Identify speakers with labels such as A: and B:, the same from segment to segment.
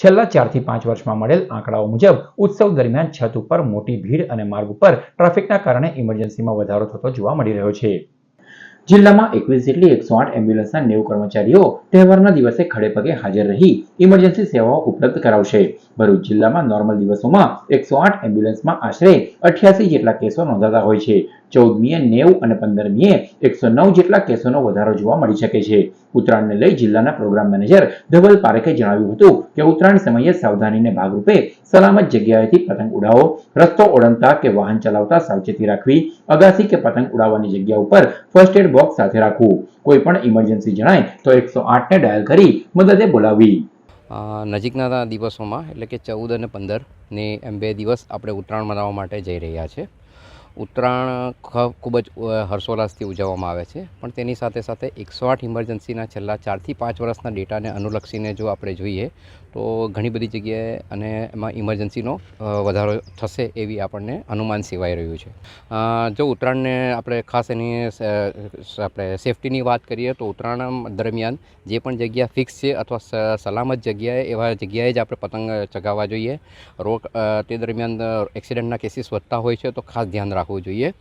A: છેલ્લા ચારથી પાંચ વર્ષમાં મળેલ આંકડાઓ મુજબ, ઉત્સવ દરમિયાન છત ઉપર મોટી ભીડ અને માર્ગ ઉપર ટ્રાફિકના કારણે ઇમરજન્સીમાં વધારો થતો જોવા મળી રહ્યો છે. જિલ્લામાં એકવીસ જેટલી એકસો આઠ એમ્બ્યુલન્સના નેવું કર્મચારીઓ તહેવારના દિવસે ખડેપગે હાજર રહી ઇમરજન્સી સેવાઓ ઉપલબ્ધ કરાવશે. ભરૂચ જિલ્લામાં નોર્મલ દિવસોમાં એકસો આઠ એમ્બ્યુલન્સમાં આશરે અઠ્યાસી જેટલા કેસો નોંધાતા હોય છે. ચૌદમીએ નેવું અને પંદરમીએ એકસો નવ જેટલા કેસોનો વધારો જોવા મળી શકે છે. ઉત્તરાયણને લઈ જિલ્લાના પ્રોગ્રામ મેનેજર ધવલ પારેખે જણાવ્યું હતું કે ઉત્તરાયણ સમયે સાવધાનીને ભાગરૂપે સલામત જગ્યાએથી પતંગ ઉડાવો, રસ્તો ઓળંગતા કે વાહન ચલાવતા સાવચેતી રાખવી, અગાસી કે પતંગ ઉડાવવાની જગ્યા ઉપર ફર્સ્ટ એડ બોક્સ સાથે રાખવું. કોઈ પણ ઇમરજન્સી જણાય તો એકસો આઠને ડાયલ કરી મદદે બોલાવવી
B: નજીકના દિવસોમાં એટલે કે ચૌદ અને પંદરની એમ બે દિવસ આપણે ઉત્તરાયણ મનાવવા માટે જઈ રહ્યા છે. ઉત્તરાયણ ખૂબ જ હર્ષોલ્લાસથી ઉજવવામાં આવે છે. પણ તેની સાથે સાથે એકસો આઠ ઇમરજન્સીના છેલ્લા ચારથી પાંચ વર્ષના ડેટાને અનુલક્ષીને જો આપણે જોઈએ, તો ઘણી બધી જગ્યાએ અને એમાં ઇમરજન્સીનો વધારો થશે એવી આપણને અનુમાન સેવાઈ રહ્યું છે. જો ઉત્તરાયણને આપણે ખાસ એની આપણે સેફટીની વાત કરીએ, તો ઉત્તરાયણ દરમિયાન જે પણ જગ્યા ફિક્સ છે અથવા સલામત જગ્યાએ, એવા જગ્યાએ જ આપણે પતંગ ચગાવવા જોઈએ. રોક તે દરમિયાન એક્સિડન્ટના કેસીસ વધતા હોય છે, તો ખાસ ધ્યાન રાખવું જોઈએ.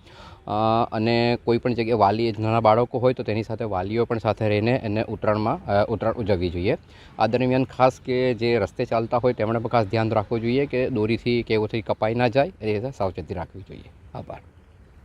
B: અને કોઈ પણ જગ્યાએ વાલી, નાના બાળકો હોય તો તેની સાથે વાલીઓ પણ સાથે રહીને એને ઉત્તરાયણમાં ઉત્તરાયણ ઉજવવી જોઈએ. આ દરમિયાન ખાસ કે જે રસ્તે ચાલતા હોય તેમણે પણ ખાસ ધ્યાન રાખવું જોઈએ કે દોરીથી કે એવુંથી કપાઈ ના જાય, એ રીતે સાવચેતી રાખવી જોઈએ. આભાર.